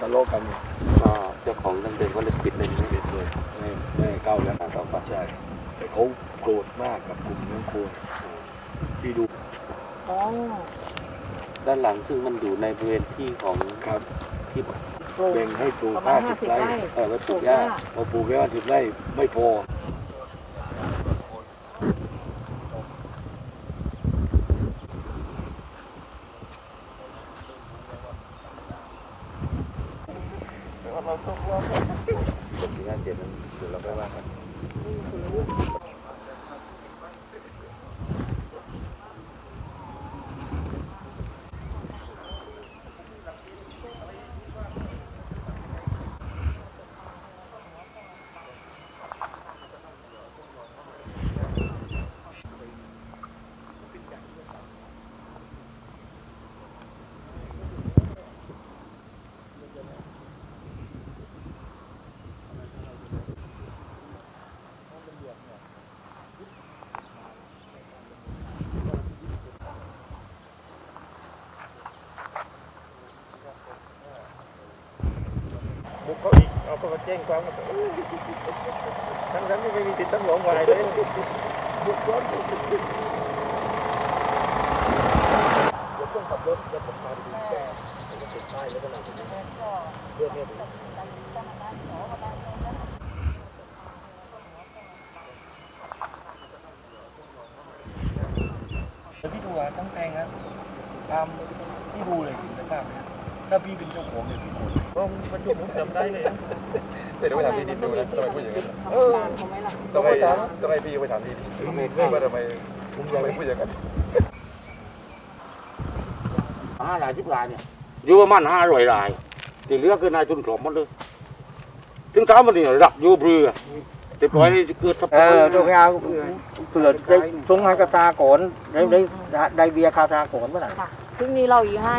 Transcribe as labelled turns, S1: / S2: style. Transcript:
S1: ก็เจ้าของดังเดิมก็เลยปิดเลยใช่ไหม
S2: ปิดเลยไม่ไม่ให้เข้าแล้วต่อไปใช่แต่เขาโกรธมากกับกลุ่มน้องโคนที่ดู
S3: อ๋อ
S1: ด้านหลังซึ่งมันอยู่ในบริเวณที่ของ
S2: ครับ
S1: ที่
S3: ปลูก
S2: แบ่งให้ปลูก
S3: ประมา
S2: ห้า
S3: ณ
S2: สิบ
S3: 50
S2: ไร่
S3: ไร่
S1: เออไว้ป
S3: ป
S1: ลู
S3: ลู
S1: ก
S3: ก
S1: หญ้า
S3: หญ้า
S2: พอปลูกแค่ห้าสิบไร่ไม่พอ
S1: สี่ห้าเจ็ดนั้นเดี๋ยวเราไปว่ากัน
S4: บุกเขาอีกเอาเขามาแจ้งความทั้งนั้นที่ไม่มีติดตั้งหลวงวายเลยบุกย้อนเดี๋ยวต้องขับรถจะผมพาไปดูแก้ผมก็ติดป้ายแล้วก็นั่งตรงนี้เรื่องนี้ดูพี่ดูอะทั้งแพงครับตามที่ดูเลยเห็นไหมครับ ถ้าพี่เป็นเจ้าของเนี่ยพี่โกรธก็มันดูผมจำได้เลย
S5: เดี๋ยวไปถามพี่ดินดูนะทำไมพูดอย่างนั้น
S3: ทำการเขาไหมล่ะ
S5: ต้องให้ต้องให้พี่ไปถามพี่ดินว่าทำไมทำไมพูดอย่างนั้น
S6: ห้ารายสิบรายเนี่ยอยู่ประมาณห้าร้อยรายที่เหลือคือนายทุนกลมหมดเลยถึงถามมันนี่รับอยู่เรือแต่ปล่อยให้เกิดส
S4: เอ
S6: ภาพ
S4: อตรงนี้เอาเผื่อได้ทรงให้กระตาก่อนได้ได้ได้เบียร์คาตาก่อนเมื่อไหร่
S3: ค่ะซึ่งนี้เราอีกให้